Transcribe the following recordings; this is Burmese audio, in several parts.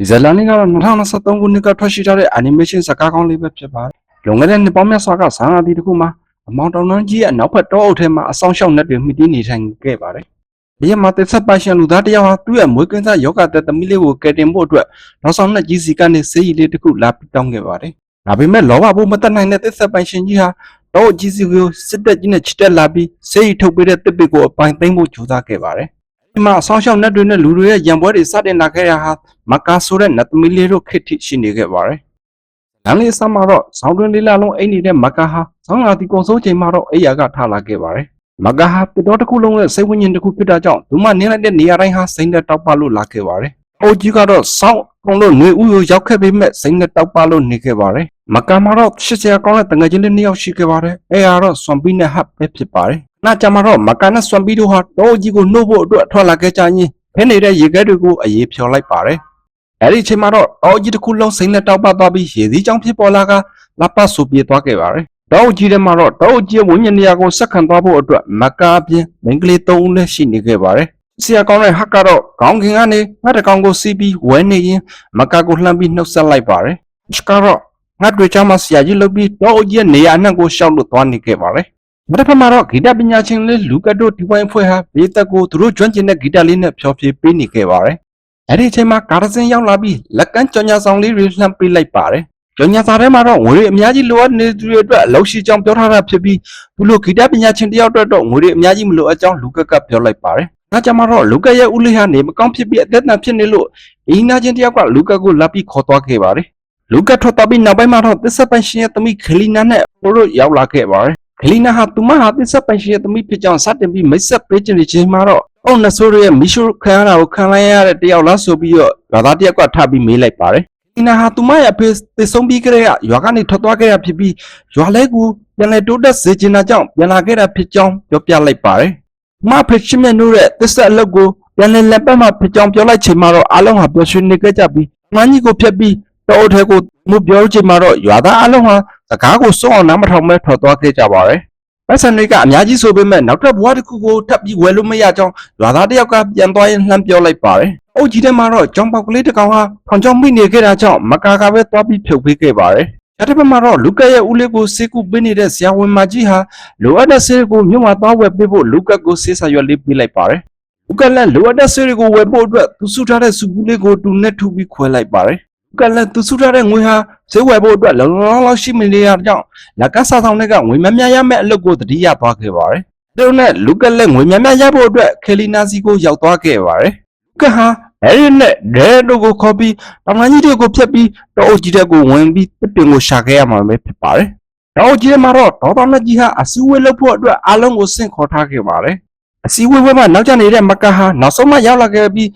ဒီဇာတ်လမ်းလေးကတော့2023ခုနှစ်ကထွက်ရှိထားတဲ့ animation ဇာတ်ကားကောင်းလေးပဲဖြစ်ပါတယ်လွန်ခဲ့တဲ့နှစ်ပေါင်းများစွာကဇာနာတီတစ်ခုမှာအမောင်တောင်နှန်းကြီးရဲ့နောက်ဘက်တောအုပ်ထဲမှာအဆောင်ရှောက်နှက်တွေမှီတည်နေထိုင်ခဲ့ပါတယ်ဒီရက်မှာတစ်ဆက်ပါရှင်လူသားတစ်ယောက်ဟာသူ့ရဲ့မွေးကင်းစားယောဂတဲ့သမီးလေးကိုကယ်တင်ဖို့အတွက်နောက်ဆောင်နှက်ကြီးစီကနေဆေးရည်လေးတစ်ခုလာပြီးတောင်းခဲ့ပါတယ်ဒါပေမဲ့လောဘဘိုးမတက်နိုင်တဲ့တစ်ဆက်ပိုင်ရှင်ကြီးဟာတောအကြီးစီကိုစစ်တပ်ကြီးနဲ့ချစ်တက်လာပြီးဆေးရည်ထုတ်ပေးတဲ့တစ်ပစ်ကိုအပိုင်သိမ်းဖို့ကြိုးစားခဲ့ပါတယ်ဒီ မှာအဆောင်ရှောက်နှက်တွေနဲ့လူတွေရဲ့ရံပွဲတွေစတင်လာခဲ့ရဟာမကာဆိုတဲ့နတ်သမီးလေးတို့ခစ်ထိရှိနေခဲ့ပါတယ်။လမ်းလေးဆမ်းမှာတော့ဇောင်းတွင်းလေးလာလုံးအိမ်နေတဲ့မကာဟာဇောင်းလာတီကုံစိုးချိန်မှာတော့အိယာကထလာခဲ့ပါတယ်။မကာဟာပတော်တစ်ခုလုံးရဲ့စိတ်ဝိညာဉ်တစ်ခုဖြစ်တာကြောင့်သူမနင်းလိုက်တဲ့နေရာတိုင်းဟာစိမ့်နဲ့တောက်ပလို့လာခဲ့ပါတယ်။အိုကြီးကတော့စောင်းကုံလို့နေဦးကိုရောက်ခဲ့ပေမဲ့စိမ့်နဲ့တောက်ပလို့နေခဲ့ပါတယ်။မကာမှာတော့ရှစ်ဆရာကောင်းတဲ့တငယ်ချင်းလေးနှစ်ယောက်ရှိခဲ့ပါတယ်။အဲဟာတော့ဆွမ်ပီနဲ့ဟပ်ပဲဖြစ်ပါတယ်။ နာကြမှာတော့မကာနဲ့ဆွမ်ပီတို့ဟာတောကြီးကိုနှုတ်ဖို့အတွက်ထွက်လာခဲ့ကြရင်ဖဲနေတဲ့ရေခဲတွေကိုအေးဖြော်လိုက်ပါတယ်။အဲ့ဒီအချိန်မှာတော့တောကြီးတစ်ခုလုံးစိမ့်နဲ့တောက်ပသွားပြီးရေစည်းကြောင်းဖြစ်ပေါ်လာကလပတ်ဆူပြေးသွားခဲ့ပါတယ်။တောကြီးထဲမှာတော့တောကြီးဝိညာဉ်နေရာကိုဆက်ခံသွားဖို့အတွက်မကားပြင်းမိန်းကလေး၃ဦးနဲ့ရှိနေခဲ့ပါတယ်။ဆရာကောင်းတဲ့ဟက်ကတော့ခေါင်းခင်ကနေငှက်တစ်ကောင်ကိုစီးပြီးဝဲနေရင်မကာကိုလှမ်းပြီးနှုတ်ဆက်လိုက်ပါတယ်။ချကတော့ငှက်တွေချမ်းမဆရာကြီးလုပ်ပြီးတောကြီးရဲ့နေရာအနှံ့ကိုရှောက်လို့သွားနေခဲ့ပါတယ်။ နောက်တစ်ဖက်မှာတော့ဂီတပညာရှင်လေးလူကတ်တို့ဒီဝိုင်းဖွဲ့ဟာဘေးသက်ကိုသူတို့ကျွမ်းကျင်တဲ့ဂီတလေးနဲ့ဖျော်ဖြေပေးနေခဲ့ပါတယ်။အဲ့ဒီအချိန်မှာကာရစင်ရောက်လာပြီးလက်ကမ်းကြော်ညာဆောင်လေးတွေလှမ်းပေးလိုက်ပါတယ်။ကြော်ညာစာထဲမှာတော့ငွေတွေအများကြီးလိုအပ်နေသူတွေအတွက်အလုပ်ရှိကြောင်းပြောထားတာဖြစ်ပြီးဘလို့ဂီတပညာရှင်တယောက်အတွက်တော့ငွေတွေအများကြီးမလိုအပ်ကြောင်းလူကက်ကပြောလိုက်ပါတယ်။ဒါကြောင့်မတော့လူကက်ရဲ့ဦးလေးဟာနေမကောင်းဖြစ်ပြီးအသက်အန္တဖြစ်နေလို့အင်းနာချင်းတယောက်ကလူကက်ကိုလာပြီးခေါ်သွားခဲ့ပါတယ်။လူကက်ထွက်သွားပြီးနောက်ပိုင်းမှာတော့သစ္စာပိုင်ရှင်ရဲ့သမီးခလီနာနဲ့ပိုတို့ရောက်လာခဲ့ပါတယ်။ ခလီနာဟာသူမဟာသစ္စာပိုင်ရှင်ရဲ့သမီးဖြစ်ကြောင်းစတင်ပြီးမိတ်ဆက်ပေးခြင်းနေခြင်းမှာတော့အုံနဆိုးရဲ့မီရှုခံရတာကိုခံလိုက်ရတဲ့တယောက်လားဆိုပြီးတော့ရွာသားတယောက်ကထပ်ပြီးမေးလိုက်ပါတယ်။ခလီနာဟာသူမရဲ့အဖေသေဆုံးပြီးကြတဲ့ကရွာကနေထွက်သွားခဲ့တာဖြစ်ပြီးရွာလဲကိုပြန်လဲတိုးတက်စေချင်တာကြောင့်ပြန်လာခဲ့တာဖြစ်ကြောင်းပြောပြလိုက်ပါတယ်။မဖေချင်မြတ်နိုးတဲ့သစ္စာအလုပ်ကိုပြန်လဲလက်ပတ်မှဖြစ်ကြောင်းပြောလိုက်ချိန်မှာတော့အားလုံးဟာပျော်ရွှင်နေကြကြပြီးငန်းကြီးကိုဖျက်ပြီးတောအုပ်ထဲကိုမှုပြောချိန်မှာတော့ရွာသားအားလုံးဟာ စကားကိုစွန့်အောင်နားမထောင်မဲထွက်သွားခဲ့ကြပါတယ်။ပတ်စံတွေကအများကြီးဆိုပေမဲ့နောက်ထပ်ဘဝတစ်ခုကိုထပ်ပြီးဝယ်လို့မရကြောင်းရွာသားတစ်ယောက်ကပြန်သွားရင်လှမ်းပြောလိုက်ပါတယ်။အုတ်ကြီးထဲမှာတော့ကြောင်ပေါက်ကလေးတစ်ကောင်ဟာထောင်ချောင်းမိနေခဲ့တာကြောင့်မကာကပဲသွားပြီးဖြုတ်ပေးခဲ့ပါတယ်။အဲဒီဘက်မှာတော့လူကက်ရဲ့ဦးလေးကိုစေကူပေးနေတဲ့ဆရာဝန်မကြီးဟာလိုအပ်တဲ့ဆေးကိုမြို့မှာသွားဝယ်ပေးဖို့လူကက်ကိုဆေးစာရွက်လေးပေးလိုက်ပါတယ်။လူကက်လည်းလိုအပ်တဲ့ဆေးတွေကိုဝယ်ဖို့အတွက်သူစုထားတဲ့စုကူးလေးကိုတူနဲ့ထုပြီးခွဲလိုက်ပါတယ်။လူ ကက်လည်းသူစုထားတဲ့ငွေဟာဈေးဝယ်ဖို့အတွက်လုံလုံလောက်လောက်ရှိမနေရတဲ့ကြောင့်လက်ကစားဆောင်တွေကငွေများများရမယ့်အလုပ်ကိုတတိယသွားခဲ့ပါတယ်။သူတို့နဲ့လူကလည်းငွေများများရဖို့အတွက်ခဲလီနာစီကိုရောက်သွားခဲ့ပါတယ်။လူကဟာအဲဒီနဲ့ဒဲတို့ကိုခေါ်ပြီးတောင်ငန်းကြီးတွေကိုဖျက်ပြီးတောအုပ်ကြီးတဲ့ကိုဝင်ပြီးတစ်ပင်ကိုရှာခဲ့ရမှာပဲဖြစ်ပါတယ်။တောအုပ်ကြီးမှာတော့ဒေါတော်နဲ့ကြီးဟာအစည်းအဝေးလုပ်ဖို့အတွက်အားလုံးကိုဆင့်ခေါ်ထားခဲ့ပါတယ်။အစည်းအဝေးပွဲမှာနောက်ကျနေတဲ့မကာဟာနောက်ဆုံးမှရောက်လာခဲ့ပြီး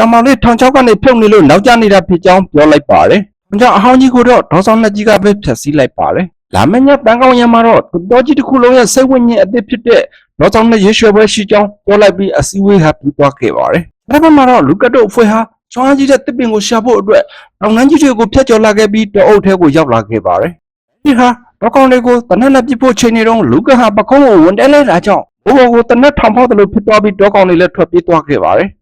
ကျောင်းမောင်လေးထောင်ချောက်ကနေဖြုတ်နေလို့နောက်ကျနေတာဖြစ်ကြောင်းပြောလိုက်ပါတယ်။ကြောင့်အဟောင်းကြီးကိုတော့ဒေါဆောင်နှစ်ကြီးကပဲဖြတ်စည်းလိုက်ပါတယ်။လာမညတန်ကောင်းရံမှာတော့တော်ကြီးတစ်ခုလုံးရဲ့စိတ်ဝိညာဉ်အသစ်ဖြစ်တဲ့ဒေါဆောင်နဲ့ရေရွှေပွဲရှိကြောင်းပြောလိုက်ပြီးအစည်းအဝေးဟာပြီးသွားခဲ့ပါတယ်။ဒါပေမဲ့တော့လူကတ်တို့အဖွဲ့ဟာချောင်းကြီးတဲ့တစ်ပင်ကိုရှာဖို့အတွက်တောင်နှန်းကြီးတွေကိုဖျက်ကျော်လာခဲ့ပြီးတောအုပ်ထဲကိုရောက်လာခဲ့ပါတယ်။ဒီဟာတော့ကောင်းလေးကိုတနက်နဲ့ပြစ်ဖို့ချိန်နေတော့လူကတ်ဟာပကုံးကိုဝန်တဲလိုက်တာကြောင့်ဘိုးဘကိုတနက်ထောင်ဖောက်တယ်လို့ဖြစ်သွားပြီးတောကောင်းလေးလည်းထွက်ပြေးသွားခဲ့ပါတယ်။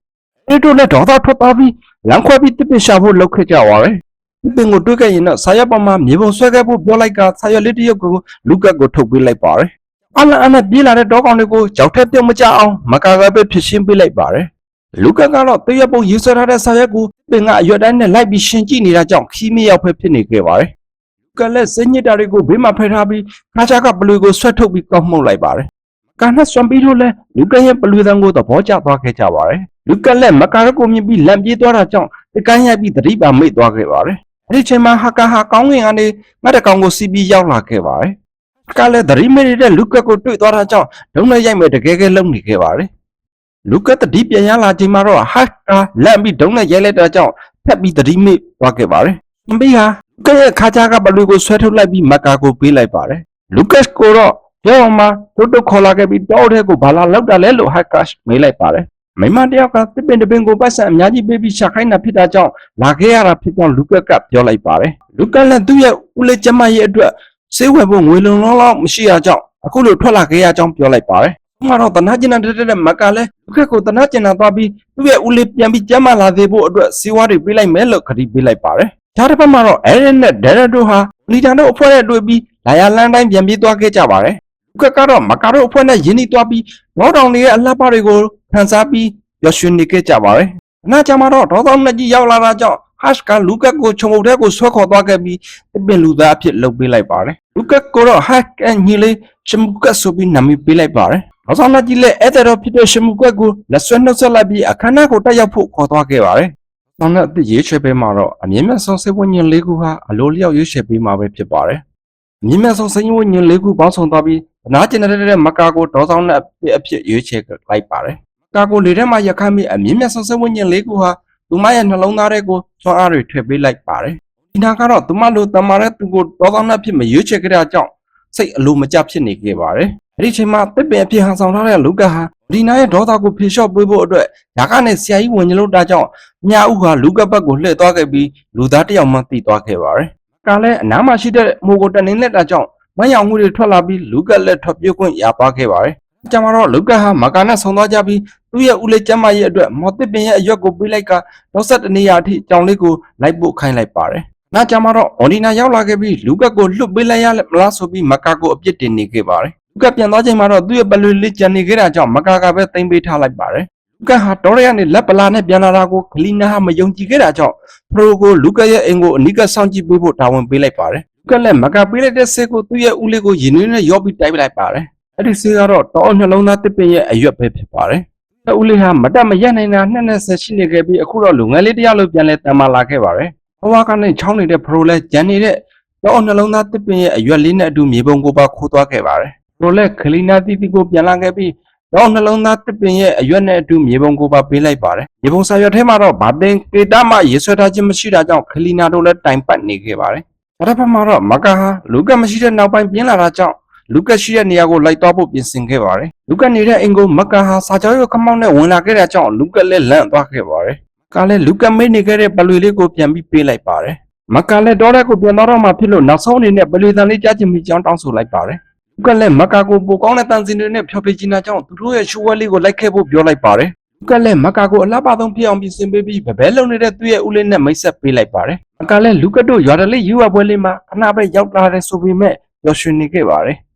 အဲဒီတို့လည်းဒေါသထွက်သွားပြီးလမ်းခွဲပြီးတစ်ပင်ရှာဖို့လုပ်ခဲ့ကြပါတယ်။ဒီပင်ကိုတွေးခဲ့ရင်တော့ဆာရွက်ပေါ်မှာမြေပုံဆွဲခဲ့ဖို့ပြောလိုက်ကဆာရွက်လေးတစ်ရုပ်ကိုလူကတ်ကိုထုတ်ပေးလိုက်ပါတယ်။အလန်အနဲ့ပြေးလာတဲ့တောကောင်တွေကိုကြောက်ထက်ပြုတ်မကြအောင်မကာကပဲဖြစ်ရှင်းပေးလိုက်ပါတယ်။လူကတ်ကတော့တရွက်ပုံရေးဆွဲထားတဲ့ဆာရွက်ကိုပင်ကအရွက်တိုင်းနဲ့လိုက်ပြီးရှင်ကြည့်နေတာကြောင့်ခီးမရောက်ဖက်ဖြစ်နေခဲ့ပါတယ်။လူကတ်လည်းစိတ်ညစ်တာတွေကိုဘေးမှာဖယ်ထားပြီးခါချာကပလူကိုဆွဲထုတ်ပြီးကောက်မှုတ်လိုက်ပါတယ်။ကာနဲ့ဆွမ်ပြီးလို့လဲလူကတ်ရဲ့ပလူသံကိုသဘောကျသွားခဲ့ကြပါတယ်။ လူကတ်လည်းမကာကိုမြင်ပြီးလန့်ပြေးသွားတာကြောင့်တကန်းရိုက်ပြီးသတိပါမိတ်သွားခဲ့ပါတယ်။အဲ့ဒီချိန်မှာဟာကာဟာကောင်းကင်ကနေငှက်တကောင်ကိုစီးပြီးရောက်လာခဲ့ပါတယ်။ကလည်းသတိမေ့နေတဲ့လူကက်ကိုတွေ့သွားတာကြောင့်ဒုံနဲ့ရိုက်မဲ့တကယ်ကဲလုံနေခဲ့ပါတယ်။လူကက်တတိပြန်ရလာချိန်မှာတော့ဟာကာလန့်ပြီးဒုံနဲ့ရိုက်လိုက်တာကြောင့်ဖက်ပြီးသတိမေ့သွားခဲ့ပါတယ်။အမေဟာလူကက်ရဲ့ခါချာကဘလူကိုဆွဲထုတ်လိုက်ပြီးမကာကိုပေးလိုက်ပါတယ်။လူကက်ကိုတော့ပြောအောင်မှာတုတ်တုတ်ခေါ်လာခဲ့ပြီးတောထဲကိုဘာလာလောက်တာလဲလို့ဟာကာမေးလိုက်ပါတယ်။ မိမတယောက်ကတစ်ပင်တစ်ပင်ကိုပတ်စံအများကြီးပေးပြီးရှာခိုင်းတာဖြစ်တာကြောင့်လာခဲ့ရတာဖြစ်ကြောင်းလူကက်ကပြောလိုက်ပါတယ်လူကက်လည်းသူ့ရဲ့ဦးလေးကျမရဲ့အတွက်စေးဝယ်ဖို့ငွေလုံလောက်လောက်မရှိရကြောင်းအခုလိုထွက်လာခဲ့ရကြောင်းပြောလိုက်ပါတယ်။မှာတော့တနာကျင်တဲ့တဲ့မကလည်းလူကကိုတနာကျင်တာသွားပြီးသူ့ရဲ့ဦးလေးပြန်ပြီးကျမ်းမာလာသေးဖို့အတွက်စီဝါတွေပေးလိုက်မယ်လို့ခရီးပေးလိုက်ပါတယ်။ဒါတစ်ဖက်မှာတော့အဲရနဲ့ဒဲရတို့ဟာလီတာတို့အဖွဲ့နဲ့တွေ့ပြီးလာရလန်းတိုင်းပြန်ပြေးသွားခဲ့ကြပါတယ်။လူကကတော့မကာတို့အဖွဲ့နဲ့ယင်းနှီးသွားပြီးလောတောင်တွေရဲ့အလှပတွေကို ဖန်ဆားပြီးပျော်ရွှင်နေခဲ့ကြပါတယ်။အနာကြမှာတော့ဒေါသောနှစ်ကြီးရောက်လာတာကြောင့် hash ကလူကတ်ကိုခြုံုပ်တဲ့ကိုဆွဲခေါ်သွားခဲ့ပြီးအပင်လူသားအဖြစ်လုပ်ပေးလိုက်ပါတယ်။လူကတ်ကိုတော့ hack ကညီလေးရှမုကတ်ဆိုပြီးနာမည်ပေးလိုက်ပါတယ်။ဒေါသောနှစ်ကြီးလည်းအဲ့တဲ့တော့ဖြစ်တဲ့ရှမုကတ်ကိုလက်ဆွဲနှုတ်ဆက်လိုက်ပြီးအခမ်းအနားကိုတက်ရောက်ဖို့ခေါ်သွားခဲ့ပါတယ်။နောက်နောက်အသစ်ရေးချယ်ပေးမှာတော့အမြင့်မြတ်ဆုံးစေဝဉ္ဉ္လေးခုဟာအလိုလျောက်ရေးချယ်ပေးမှာပဲဖြစ်ပါတယ်။အမြင့်မြတ်ဆုံးစေဝဉ္ဉ္လေးခုပေါင်းဆောင်သွားပြီးအနာကျင်တဲ့မကာကိုဒေါသောနဲ့အဖြစ်ရေးချယ်လိုက်ပါတယ်။ ကာကိုလေထဲမှာရခိုင်ပြီးအမြင့်မြတ်ဆုံးစေဝဉ္ဉ္လေးခုဟာသူမရဲ့နှလုံးသားထဲကိုစွမ်းအားတွေထည့်ပေးလိုက်ပါတယ်။ဒီနာကတော့သူမလိုတမာတဲ့သူကိုတော်တော်နဲ့ဖြစ်မရွေးချယ်ကြတဲ့အကြောင်းစိတ်အလိုမကျဖြစ်နေခဲ့ပါတယ်။အဲဒီချိန်မှာတစ်ပင်အဖြစ်ဟန်ဆောင်ထားတဲ့လူကဟာဒီနာရဲ့ဒေါသကိုဖြေလျှော့ပေးဖို့အတွက်ဓာကနဲ့ဆရာကြီးဝင်ညလို့တာကြောင့်မြားဥဟာလူကဘက်ကိုလှည့်သွားခဲ့ပြီးလူသားတစ်ယောက်မှတိသွားခဲ့ပါတယ်။ကလည်းအနားမှာရှိတဲ့မိုးကိုတနေလက်တာကြောင့်မယောင်မှုတွေထွက်လာပြီးလူကလက်ထွက်ပြေးခွင့်ရသွားခဲ့ပါတယ်။ ကျမတော့လူကဟာမကာနဲ့ဆုံသွားကြပြီးသူ့ရဲ့ဦးလေးကျမ်းမရဲ့အတွက်မော်တစ်ပင်ရဲ့အရွက်ကိုပေးလိုက်ကနောက်ဆက်တနေရာအထိကြောင်လေးကိုလိုက်ပို့ခိုင်းလိုက်ပါတယ်။နောက်ကျမှတော့အော်ဒီနာရောက်လာခဲ့ပြီးလူကတ်ကိုလွတ်ပေးလိုက်ရမလားဆိုပြီးမကာကိုအပြစ်တင်နေခဲ့ပါတယ်။လူကတ်ပြန်သွားချိန်မှာတော့သူ့ရဲ့ပလွေလေးကြံနေခဲ့တာကြောင့်မကာကပဲသိမ့်ပေးထားလိုက်ပါတယ်။လူကတ်ဟာတော်ရရနဲ့လက်ပလာနဲ့ပြန်လာတာကိုခလီနာဟာမယုံကြည်ခဲ့တာကြောင့်ဖရိုကိုလူကတ်ရဲ့အင်ကိုအနီးကပ်စောင့်ကြည့်ပေးဖို့တာဝန်ပေးလိုက်ပါတယ်။လူကတ်လည်းမကာပေးလိုက်တဲ့ဆေးကိုသူ့ရဲ့ဦးလေးကိုရင်နှင်းနဲ့ရောပြီးတိုက်ပလိုက်ပါတယ်။ အဲ့ဒီဆေးကတော့တောအနှလုံးသားတစ်ပင်ရဲ့အရွက်ပဲဖြစ်ပါတယ်။တဦးလေးဟာမတက်မရက်နိုင်တာနှစ်နဲ့ဆက်ရှိနေခဲ့ပြီးအခုတော့လူငယ်လေးတစ်ယောက်လိုပြန်လဲတန်မာလာခဲ့ပါတယ်။ဘဝကနေချောင်းနေတဲ့ဖရိုလဲဂျန်နေတဲ့တော့နှလုံးသားတစ်ပင်ရဲ့အရွက်လေးနဲ့အတူမြေပုံကိုပါခိုးသွားခဲ့ပါတယ်။ဖရိုလဲခလီနာတီတီကိုပြန်လာခဲ့ပြီးတော့နှလုံးသားတစ်ပင်ရဲ့အရွက်နဲ့အတူမြေပုံကိုပါပေးလိုက်ပါတယ်။မြေပုံစာရွက်ထဲမှာတော့ဗာတင်ကေတာမှရေဆွဲထားခြင်းမရှိတာကြောင့်ခလီနာတို့လည်းတိုင်ပတ်နေခဲ့ပါတယ်။ဒါတစ်ဖက်မှာတော့မကာဟာလူကမရှိတဲ့နောက်ပိုင်းပြင်းလာတာကြောင့် လူကရှိတဲ့နေရာကိုလိုက်သွားဖို့ပြင်ဆင်ခဲ့ပါတယ်။လူကနေတဲ့အင်ကိုမကာဟာစာကြောရုပ်ခမောက်နဲ့ဝင်လာခဲ့တဲ့ကြောင့်လူကလည်းလန့်သွားခဲ့ပါတယ်။ကာလည်းလူကမေးနေခဲ့တဲ့ပလွေလေးကိုပြန်ပြီးပေးလိုက်ပါတယ်။မကာလည်းတော့တဲ့ကိုပြန်သွားတော့မှဖြစ်လို့နောက်ဆုံးအနေနဲ့ပလွေတန်လေးကြားချင်ပြီးကြောင်းတောင်းဆိုလိုက်ပါတယ်။လူကလည်းမကာကိုပိုကောင်းတဲ့တန်စင်တွေနဲ့ဖျော်ဖြေချင်တာကြောင့်သူတို့ရဲ့ရှိုးဝဲလေးကိုလိုက်ခဲ့ဖို့ပြောလိုက်ပါတယ်။လူကလည်းမကာကိုအလှပဆုံးပြအောင်ပြင်ဆင်ပေးပြီးဗဘဲလုံနေတဲ့သူ့ရဲ့ဦးလေးနဲ့မိတ်ဆက်ပေးလိုက်ပါတယ်။မကာလည်းလူကတို့ရွာတလေးယူဝပွဲလေးမှာခဏပဲရောက်လာတဲ့ဆိုပေမဲ့ပျော်ရွှင်နေခဲ့ပါတယ်။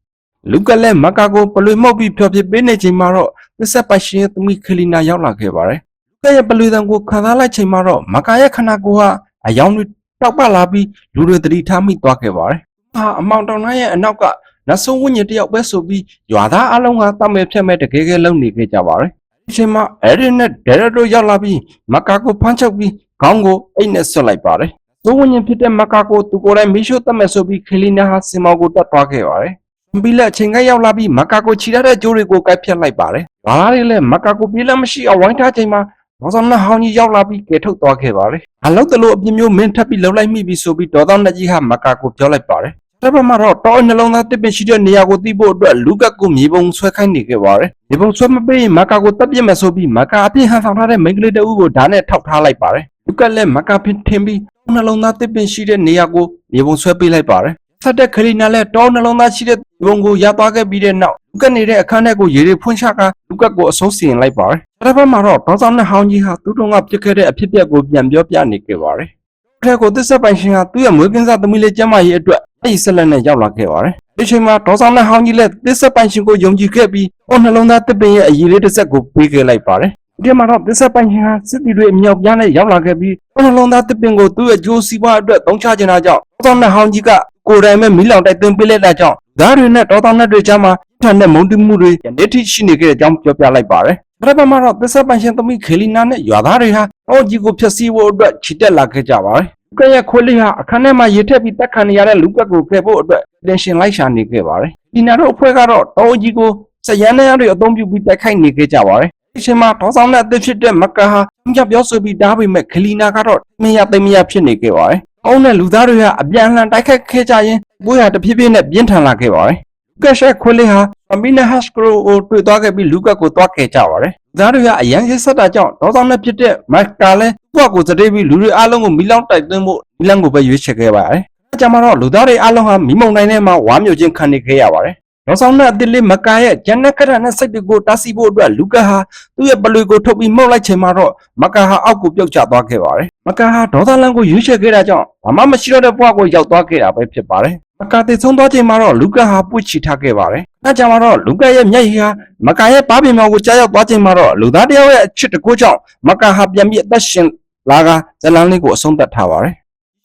လူကလည်းမကာကိုပလွေမှုတ်ပြီးဖျော်ဖြေပေးနေချိန်မှာတော့သစ္စာပိုင်ရှင်ရဲ့သမီးခလီနာရောက်လာခဲ့ပါတယ်။လူကရဲ့ပလွေတံကိုခံစားလိုက်ချိန်မှာတော့မကာရဲ့ခန္ဓာကိုယ်ဟာအယောင်တွေတောက်ပလာပြီးလူတွေသတိထားမိသွားခဲ့ပါတယ်။ဟာအမောင်တောင်နှရဲ့အနောက်ကနတ်ဆုံးဝိညာဉ်တစ်ယောက်ပဲဆိုပြီးရွာသားအလုံးကတတ်မဲ့ဖြတ်မဲ့တကယ်ကယ်လုံနေခဲ့ကြပါတယ်။ဒီချိန်မှာအဲ့ဒီနဲ့ဒဲရတို့ရောက်လာပြီးမကာကိုဖမ်းချုပ်ပြီးခေါင်းကိုအိတ်နဲ့ဆွတ်လိုက်ပါတယ်။သုံးဝိညာဉ်ဖြစ်တဲ့မကာကိုသူကိုယ်တိုင်မီးရှို့တတ်မဲ့ဆိုပြီးခလီနာဟာစင်မောကိုတက်သွားခဲ့ပါတယ်။ ပြီးလက်အချိန်ကရောက်လာပြီးမကာကိုခြိထားတဲ့ကြိုးတွေကိုကိုက်ဖြတ်လိုက်ပါတယ်။ဘာလာတွေလည်းမကာကိုပြေးလက်မရှိအောင်ဝိုင်းထားချိန်မှာဒေါသနဲ့ဟောင်းကြီးရောက်လာပြီးကယ်ထုတ်သွားခဲ့ပါတယ်။အလောက်တလို့အပြင်းမျိုးမင်းထပ်ပြီးလှုပ်လိုက်မိပြီဆိုပြီးဒေါသနဲ့ကြီးဟာမကာကိုပြောလိုက်ပါတယ်။တစ်ပတ်မှာတော့တောအနှလုံးသားတစ်ပင်ရှိတဲ့နေရာကိုတီးဖို့အတွက်လူကတ်ကိုမြေပုံဆွဲခိုင်းနေခဲ့ပါတယ်။မြေပုံဆွဲမပေးရင်မကာကိုတပ်ပြစ်မယ်ဆိုပြီးမကာအပြင်းဟန်ဆောင်ထားတဲ့မိန်းကလေးတအုပ်ကိုဓာတ်နဲ့ထောက်ထားလိုက်ပါတယ်။လူကတ်လည်းမကာဖင်ထင်ပြီးနှလုံးသားတစ်ပင်ရှိတဲ့နေရာကိုမြေပုံဆွဲပေးလိုက်ပါတယ်။ ဆက်တဲ့ခရီးနာလည်းတောနှလုံးသားရှိတဲ့ဘုံကိုရသွားခဲ့ပြီးတဲ့နောက်လူကနေတဲ့အခန်းထဲကိုရေတွေဖွင့်ချကလူကကိုအစိုးစီရင်လိုက်ပါတယ်။ဒါတစ်ဖက်မှာတော့ဒေါဆောင်နဲ့ဟောင်းကြီးဟာသူတို့ကပြစ်ခဲ့တဲ့အဖြစ်အပျက်ကိုပြန်ပြောပြနေခဲ့ပါတယ်။အဲ့ကိုသစ္စာပိုင်ရှင်ကသူ့ရဲ့မွေးကင်းစားသမီးလေးကျမကြီးအတွက်အဲ့ဒီဆက်လက်နဲ့ရောက်လာခဲ့ပါတယ်။ဒီချိန်မှာဒေါဆောင်နဲ့ဟောင်းကြီးလည်းသစ္စာပိုင်ရှင်ကိုယုံကြည်ခဲ့ပြီးဟိုနှလုံးသားတစ်ပင်ရဲ့အရေးလေးတစ်စက်ကိုပေးခဲ့လိုက်ပါတယ်။ဒီမှာတော့သစ္စာပိုင်ရှင်ဟာစစ်တီတွေအမြောက်ပြားနဲ့ရောက်လာခဲ့ပြီးဟိုနှလုံးသားတစ်ပင်ကိုသူ့ရဲ့ဂျိုးစီးပွားအတွက်သုံးချခြင်းတာကြောင့်ဒေါဆောင်နဲ့ဟောင်းကြီးက ကိုယ်တိုင်ပဲမီးလောင်တိုက်သွင်းပေးလိုက်တာကြောင့်ဓာတ်တွေနဲ့တောတောင်နဲ့တွေကြားမှာထန်တဲ့မုန်တိမှုတွေယနေ့ထိရှိနေခဲ့တဲ့အကြောင်းပြောပြလိုက်ပါတယ်။ဒါပေမဲ့တော့သစ္စာပန်ရှင်သမီးခေလီနာနဲ့ရွာသားတွေဟာအော်ကြီးကိုဖျက်ဆီးဖို့အတွက်ချီတက်လာခဲ့ကြပါတယ်။လူကရဲ့ခွေးလေးဟာအခန်းထဲမှာရေထက်ပြီးတက်ခံနေရတဲ့လူကက်ကိုဖယ်ဖို့အတွက်တင်ရှင်လိုက်ရှာနေခဲ့ပါတယ်။ဒီနာတို့အဖွဲ့ကတော့တောအကြီးကိုစရန်နေရတွေအုံပြုပြီးတိုက်ခိုက်နေခဲ့ကြပါတယ်။ဒီချိန်မှာဒေါဆောင်နဲ့အသက်ဖြစ်တဲ့မကာဟာအင်းကြပြောဆိုပြီးဓာတ်ပေမဲ့ခလီနာကတော့မင်းရသိမ်းမရဖြစ်နေခဲ့ပါတယ်။ အောင်းနဲ့လူသားတွေကအပြန်အလှန်တိုက်ခိုက်ခဲ့ကြရင်ကိုယ်ဟာတဖြည်းဖြည်းနဲ့ပြင်းထန်လာခဲ့ပါတယ်။လူကရှက်ခွေးလေးဟာအမီနာဟတ်စကရိုကိုတွေ့သွားခဲ့ပြီးလူကတ်ကိုသွားခဲ့ကြပါတယ်။သားတွေကအရန်ရစ်ဆက်တာကြောင့်ဒေါဆောင်နဲ့ဖြစ်တဲ့မက်ကာလည်းသူ့ကိုစတေးပြီးလူတွေအားလုံးကိုမီလောင်တိုက်သွင်းဖို့မီလန်ကိုပဲရွေးချယ်ခဲ့ပါတယ်။အဲကြမှာတော့လူသားတွေအားလုံးဟာမိမုံတိုင်းထဲမှာဝါမျိုးချင်းခံနေခဲ့ရပါတယ် နောက်ဆောင်တဲ့အတစ်လေးမကာရဲ့ဂျန်နက်ခရနဲ့စိတ်တွေကိုတားဆီးဖို့အတွက်လူကဟာသူ့ရဲ့ပလွေကိုထုတ်ပြီးမှုတ်လိုက်ချိန်မှာတော့မကာဟာအောက်ကိုပြုတ်ကျသွားခဲ့ပါတယ်မကာဟာဒေါသလန်ကိုရွေးချယ်ခဲ့တာကြောင့်ဘာမှမရှိတော့တဲ့ဘဝကိုရောက်သွားခဲ့တာပဲဖြစ်ပါတယ်မကာတည်ဆုံးသွားချိန်မှာတော့လူကဟာပွေ့ချီထားခဲ့ပါတယ်အဲကြောင့်မှာတော့လူကရဲ့မျက်ရည်ဟာမကာရဲ့ဘားပင်မောင်ကိုကြားရောက်သွားချိန်မှာတော့လူသားတစ်ယောက်ရဲ့အချစ်တကူကြောင့်မကာဟာပြန်ပြီးအသက်ရှင်လာကဇလန်လေးကိုအဆုံးသတ်ထားပါတယ်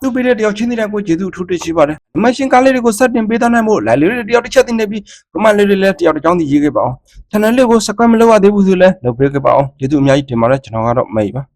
သူပေးတဲ့တယောက်ချင်းတဲ့ကိုကျေးဇူးထူးတွေ့ရှိပါတယ်။အမရှင်ကားလေးတွေကိုစတင်ပေးသားနိုင်ဖို့လိုက်လေးတွေတယောက်တစ်ချက်တင်နေပြီးကမလေးတွေလည်းတယောက်တစ်ကြောင်းစီရေးခဲ့ပါအောင်။ channel လေးကို subscribe မလုပ်ရသေးဘူးဆိုလည်းလုပ်ပေးခဲ့ပါအောင်။ကျေးဇူးအများကြီးတင်ပါတယ်ကျွန်တော်ကတော့မိတ်ပါ။